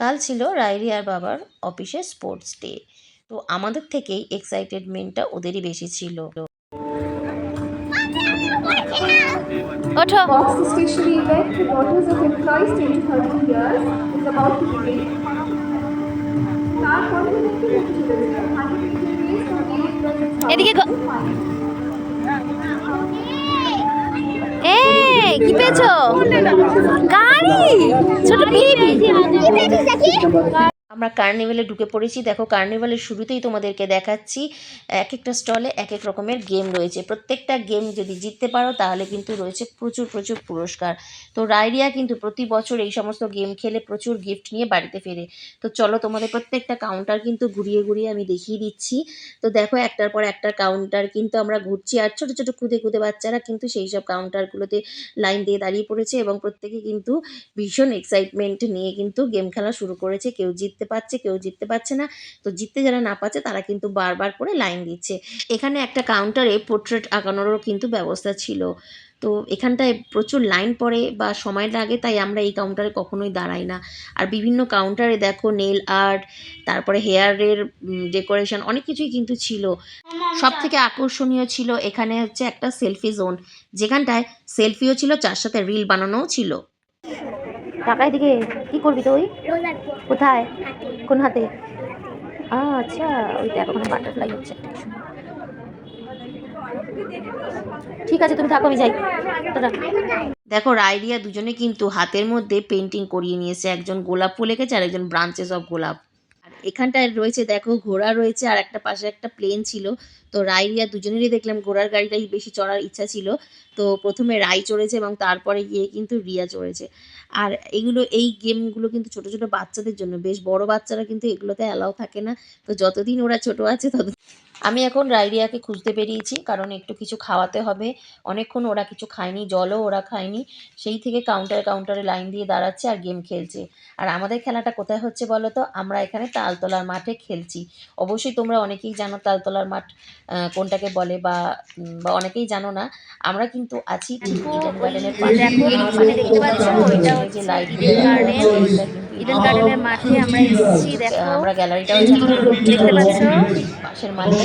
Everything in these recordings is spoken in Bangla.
কাল ছিল রায়রিয়ার বাবার অফিসে স্পোর্টস ডে তো আমাদের থেকেই এক্সাইটেড মেনটা ওদেরই বেশি ছিল। ওঠো। এদিকে কি পেয়েছ? গা গাড়ি ছোট বেবি আমরা কার্নিভেলে ঢুকে পড়েছি। দেখো কার্নিভেলের শুরুতেই তোমাদেরকে দেখাচ্ছি এক একটা স্টলে এক এক রকমের গেম রয়েছে। প্রত্যেকটা গেম যদি জিততে পারো, তাহলে কিন্তু রয়েছে প্রচুর প্রচুর পুরস্কার। তো রাইডিয়া কিন্তু প্রতি বছর এই সমস্ত গেম খেলে প্রচুর গিফট নিয়ে বাড়িতে ফেরে। তো চলো, তোমাদের প্রত্যেকটা কাউন্টার কিন্তু ঘুরিয়ে ঘুরিয়ে আমি দেখিয়ে দিচ্ছি। তো দেখো, একটার পর একটা কাউন্টার কিন্তু আমরা ঘুরছি। আর ছোটো ছোটো, খুদে খুদে বাচ্চারা কিন্তু সেই সব কাউন্টারগুলোতে লাইন দিয়ে দাঁড়িয়ে পড়েছে এবং প্রত্যেকে কিন্তু ভীষণ এক্সাইটমেন্ট নিয়ে কিন্তু গেম খেলা শুরু করেছে। কেউ জিততে পারছে কেউ জিততে পারছে না। তো জিততে যারা না পারছে, তারা কিন্তু বারবার করে লাইন দিচ্ছে। এখানে একটা কাউন্টারে পোর্ট্রেট আঁকানোরও কিন্তু ব্যবস্থা ছিল। তো এখানটায় প্রচুর লাইন পড়ে বা সময় লাগে, তাই আমরা এই কাউন্টারে কখনোই দাঁড়াই না। আর বিভিন্ন কাউন্টারে দেখো নেল আর্ট তারপরে হেয়ারের ডেকোরেশন অনেক কিছুই কিন্তু ছিল। সব থেকে আকর্ষণীয় ছিল এখানে হচ্ছে একটা সেলফি জোন যেখানটায় সেলফিও ছিল, যার সাথে রিল বানানোও ছিল। টাকায় দিকে কি করবি তুই? কোথায়? কোন হাতে? আচ্ছা ওই দেখো, ওখানে বাটারফ্লাই হচ্ছে। ঠিক আছে, তুমি থাকো, আমি যাই। দেখো রাইডিয়া দুজনে কিন্তু হাতের মধ্যে পেন্টিং করিয়ে নিয়েছে। একজন গোলাপ ফুল এঁকেছে আর একজন ব্রাঞ্চেস অফ গোলাপ। এখানটায় রয়েছে, দেখো ঘোড়া রয়েছে আর একটা পাশে একটা প্লেন ছিল। তো রাইরিয়া দুজনেরই দেখলাম ঘোড়ার গাড়িটাই বেশি চড়ার ইচ্ছা ছিল। তো প্রথমে রাই চড়েছে এবং তারপরে গিয়ে কিন্তু রিয়া চড়েছে। আর এগুলো, এই গেমগুলো কিন্তু ছোট ছোট বাচ্চাদের জন্য। বেশ বড় বাচ্চারা কিন্তু এগুলোতে অ্যালাউ থাকে না। তো যতদিন ওরা ছোট আছে তত আমি এখন রাইডিয়াকে খুঁজতে বেরিয়েছি কারণ একটু কিছু খাওয়াতে হবে। অনেকক্ষণ ওরা কিছু খায়নি জলও ওরা খায়নি। সেই থেকে কাউন্টারে কাউন্টারে লাইন দিয়ে দাঁড়াচ্ছে আর গেম খেলছে। আর আমাদের খেলাটা কোথায় হচ্ছে বলো তো? আমরা এখানে তালতলার মাঠে খেলছি। অবশ্যই তোমরা অনেকেই জানো তালতলার মাঠ কোনটাকে বলে বা বা অনেকেই জানো না। আমরা কিন্তু আছি ঠিক ইডেন গার্ডেনের পাশে। লাইট ইডেন গার্ডেনের মাঠে আমরা এসেছি দেখো। আমরা গ্যালারিটাও দেখতে পাচ্ছ? পাশের মাঠে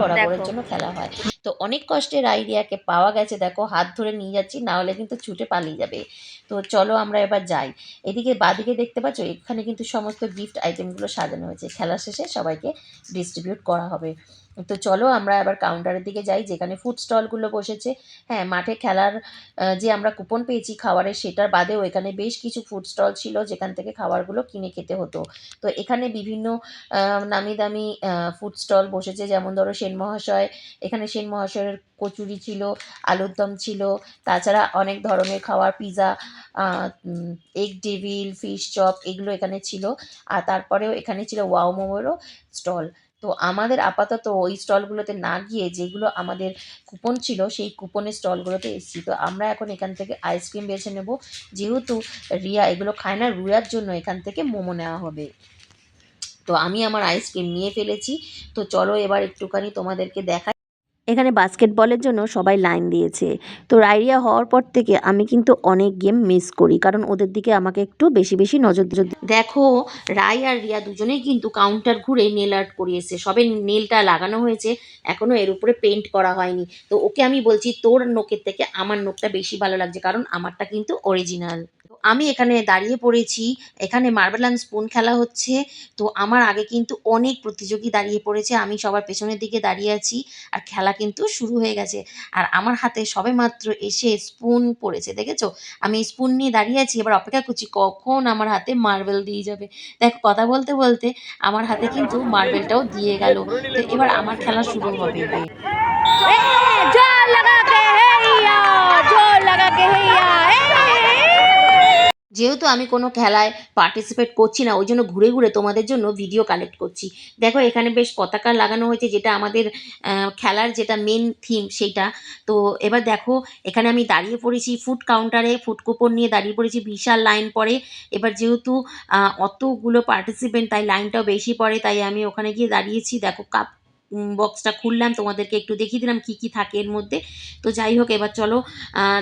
বরাবরের জন্য খেলা হয়। তো অনেক কষ্টে রাইডিয়াকে পাওয়া গেছে দেখো হাত ধরে নিয়ে যাচ্ছি না হলে কিন্তু ছুটে পালিয়ে যাবে। তো চলো আমরা এবার যাই। এদিকে বাদিকে দেখতে পাচ্ছ এখানে কিন্তু সমস্ত গিফট আইটেমগুলো সাজানো হয়েছে। খেলা শেষে সবাইকে ডিস্ট্রিবিউট করা হবে। তো চলো আমরা এবার কাউন্টারের দিকে যাই, যেখানে ফুড স্টলগুলো বসেছে। হ্যাঁ মাঠে খেলার যে আমরা কুপন পেয়েছি খাবারের, সেটার বাদেও এখানে বেশ কিছু ফুড স্টল ছিল, যেখান থেকে খাবারগুলো কিনে খেতে হতো। তো এখানে বিভিন্ন নামি দামি ফুড স্টল বসেছে, যেমন ধরো সেন মহাশয়। এখানে সেন মহাশয়ের কচুরি ছিল, আলুর দম ছিল। তাছাড়া অনেক ধরনের খাওয়ার pizza egg devil fish chop এগুলো এখানে ছিল। আর তারপরেও এখানে ছিল ওয়াও মোমোরও স্টল তো আমাদের আপাতত ওই স্টলগুলোতে না গিয়ে যেগুলো আমাদের কুপন ছিল, সেই কুপনের স্টলগুলোতে এসেছি। তো আমরা এখন এখান থেকে আইসক্রিম বেছে নেব। যেহেতু রিয়া এগুলো খায় না, রুয়ার জন্য এখান থেকে মোমো নেওয়া হবে। তো আমি আমার আইসক্রিম নিয়ে ফেলেছি। তো চলো এবার একটুখানি তোমাদেরকে দেখাই এখানে বাস্কেটবলের জন্য সবাই লাইন দিয়েছে। তো রাইডিয়া হওয়ার পর থেকে আমি কিন্তু অনেক গেম মিস করি, কারণ ওদের দিকে আমাকে একটু বেশি বেশি নজর দেখো, রাই আর রিয়া দুজনেই কিন্তু কাউন্টার ঘুরে নেল আর্ট করিয়েছে। সবে নেলটা লাগানো হয়েছে এখনও এর উপরে পেন্ট করা হয়নি। তো ওকে আমি বলছি, তোর নোকের থেকে আমার নোকটা বেশি ভালো লাগছে, কারণ আমারটা কিন্তু অরিজিনাল আমি এখানে দাঁড়িয়ে পড়েছি। এখানে মার্বেল অ্যান্ড স্পুন খেলা হচ্ছে। তো আমার আগে কিন্তু অনেক প্রতিযোগী দাঁড়িয়ে পড়েছে। আমি সবার পেছনের দিকে দাঁড়িয়ে আছি আর খেলা কিন্তু শুরু হয়ে গেছে। আর আমার হাতে সবেমাত্র এসে স্পুন পড়েছে, দেখেছ? আমি স্পুন নিয়ে দাঁড়িয়ে আছি। এবার অপেক্ষা করছি কখন আমার হাতে মার্বেল দিয়ে যাবে। দেখো, কথা বলতে বলতে আমার হাতে কিন্তু মার্বেলটাও দিয়ে গেল। তো এবার আমার খেলা শুরু হবে। যেহেতু আমি কোনো খেলায় পার্টিসিপেট করছি না, ওই জন্য ঘুরে ঘুরে তোমাদের জন্য ভিডিও কালেক্ট করছি। দেখো, এখানে বেশ পতাকা লাগানো হয়েছে, যেটা আমাদের খেলার যেটা মেন থিম সেইটা তো এবার দেখো, এখানে আমি দাঁড়িয়ে পড়েছি ফুড কাউন্টারে ফুড কুপন নিয়ে দাঁড়িয়ে পড়েছি, বিশাল লাইন পড়ে এবার যেহেতু অতগুলো পার্টিসিপেন্ট তাই লাইনটাও বেশি পড়ে, তাই আমি ওখানে গিয়ে দাঁড়িয়েছি। দেখো কাপ বক্সটা খুললাম, তোমাদেরকে একটু দেখিয়ে দিলাম কি কি থাকে এর মধ্যে। তো যাই হোক, এবার চলো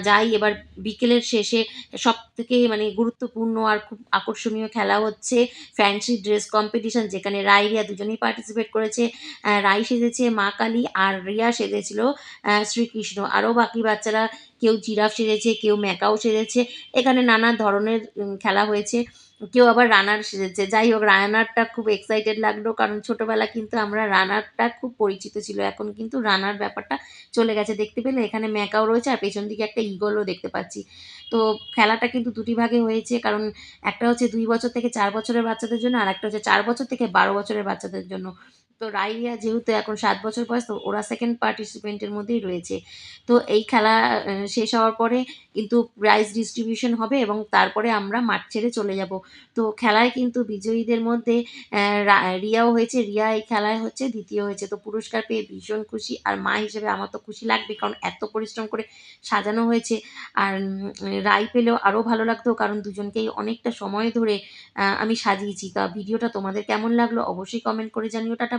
যাই, এবার বিকেলের শেষে সব থেকে মানে গুরুত্বপূর্ণ আর খুব আকর্ষণীয় খেলা হচ্ছে ফ্যান্সি ড্রেস কম্পিটিশন যেখানে রাই রিয়া দুজনেই পার্টিসিপেট করেছে। রাই সেজেছে মা কালী আর রিয়া সেজেছিল শ্রীকৃষ্ণ। আরও বাকি বাচ্চারা, কেউ জিরাফ সেজেছে, কেউ ম্যাকাও সেজেছে। এখানে নানা ধরনের খেলা হয়েছে। কেউ আবার রানার সেজেছে যাই হোক, রানারটা খুব এক্সাইটেড লাগল। কারণ ছোটোবেলা কিন্তু আমরা রানারটা খুব পরিচিত ছিল। এখন কিন্তু রানার ব্যাপারটা চলে গেছে। দেখতে পেলে এখানে ম্যাকাও রয়েছে আর পেছন দিকে একটা ইগলও দেখতে পাচ্ছি। তো খেলাটা কিন্তু দুটি ভাগে হয়েছে। কারণ একটা হচ্ছে দুই বছর থেকে চার বছরের বাচ্চাদের জন্য আর একটা হচ্ছে চার বছর থেকে বারো বছরের বাচ্চাদের জন্য। তো রাইরিয়া যেহেতু এখন সাত বছর বয়স, তো ওরা সেকেন্ড পার্টিসিপেন্টের মধ্যেই রয়েছে। তো এই খেলা শেষ হওয়ার পরে কিন্তু প্রাইজ ডিস্ট্রিবিউশন হবে এবং তারপরে আমরা মাঠ ছেড়ে চলে যাব। তো খেলায় কিন্তু বিজয়ীদের মধ্যে রিয়াও হয়েছে। রিয়া এই খেলায় হচ্ছে দ্বিতীয় হয়েছে। তো পুরস্কার পেয়ে ভীষণ খুশি। আর মা হিসেবে আমার তো খুশি লাগবে কারণ এত পরিশ্রম করে সাজানো হয়েছে। আর রাই পেলেও আরও ভালো লাগতো কারণ দুজনকেই অনেকটা সময় ধরে আমি সাজিয়েছি। তা ভিডিওটা তোমাদের কেমন লাগল অবশ্যই কমেন্ট করে জানিও। টাটা